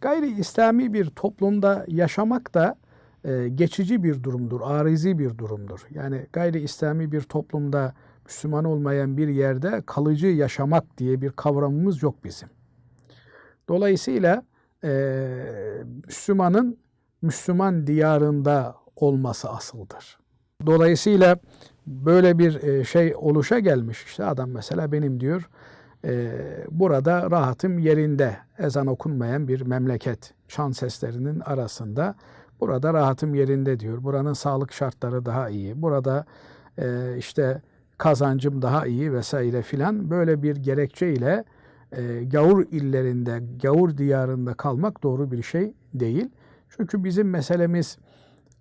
Gayri İslami bir toplumda yaşamak da e, geçici bir durumdur, arizi bir durumdur. Yani gayri İslami bir toplumda Müslüman olmayan bir yerde kalıcı yaşamak diye bir kavramımız yok bizim. Dolayısıyla e, Müslümanın Müslüman diyarında olması asıldır. Dolayısıyla böyle bir e, şey oluşa gelmiş. İşte adam mesela benim diyor burada rahatım yerinde ezan okunmayan bir memleket çan seslerinin arasında burada rahatım yerinde diyor. Buranın sağlık şartları daha iyi. Burada e, işte kazancım daha iyi vesaire filan böyle bir gerekçeyle e, gavur illerinde, gavur diyarında kalmak doğru bir şey değil. Çünkü bizim meselemiz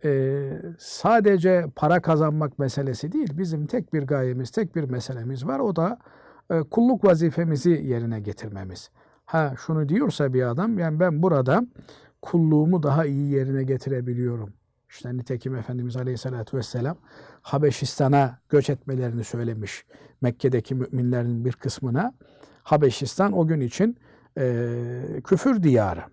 e, sadece para kazanmak meselesi değil. Bizim tek bir gayemiz, tek bir meselemiz var. O da kulluk vazifemizi yerine getirmemiz. Ha şunu diyorsa bir adam, yani ben burada kulluğumu daha iyi yerine getirebiliyorum. İşte nitekim Efendimiz Aleyhisselatü Vesselam Habeşistan'a göç etmelerini söylemiş. Mekke'deki müminlerin bir kısmına. Habeşistan o gün için e, küfür diyarı.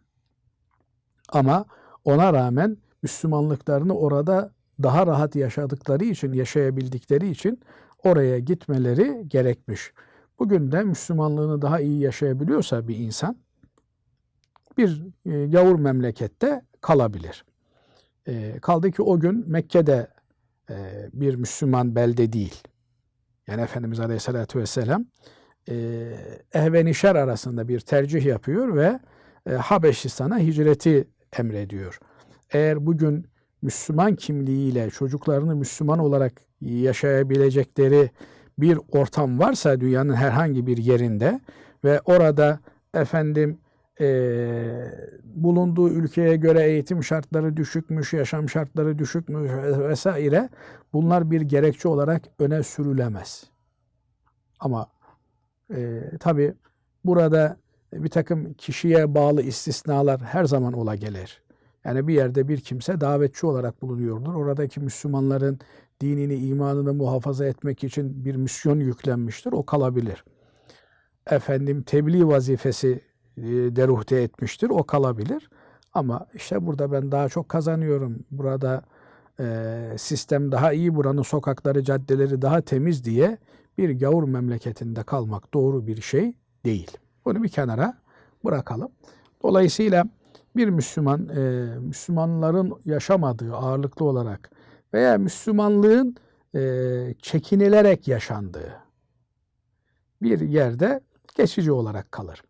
Ama ona rağmen Müslümanlıklarını orada daha rahat yaşadıkları için, yaşayabildikleri için oraya gitmeleri gerekmiş. Bugün de Müslümanlığını daha iyi yaşayabiliyorsa bir insan bir e, gavur memlekette kalabilir. E, kaldı ki o gün Mekke'de e, bir Müslüman belde değil. Yani Efendimiz Aleyhisselatü Vesselam ehvenişer arasında bir tercih yapıyor ve Habeşistan'a hicreti emrediyor. Eğer bugün Müslüman kimliğiyle çocuklarını Müslüman olarak yaşayabilecekleri bir ortam varsa dünyanın herhangi bir yerinde ve orada efendim e, bulunduğu ülkeye göre eğitim şartları düşükmüş, yaşam şartları düşükmüş vesaire bunlar bir gerekçe olarak öne sürülemez. Ama e, tabi burada bir takım kişiye bağlı istisnalar her zaman ola gelir. Yani bir yerde bir kimse davetçi olarak bulunuyordur. Oradaki Müslümanların dinini, imanını muhafaza etmek için bir misyon yüklenmiştir. O kalabilir. Efendim tebliğ vazifesi e, deruhte etmiştir. O kalabilir. Ama işte burada ben daha çok kazanıyorum. Burada e, sistem daha iyi, buranın sokakları, caddeleri daha temiz diye bir gavur memleketinde kalmak doğru bir şey değil. Bunu bir kenara bırakalım. Dolayısıyla bir Müslüman, e, Müslümanların yaşamadığı ağırlıklı olarak veya Müslümanlığın e, çekinilerek yaşandığı bir yerde geçici olarak kalır.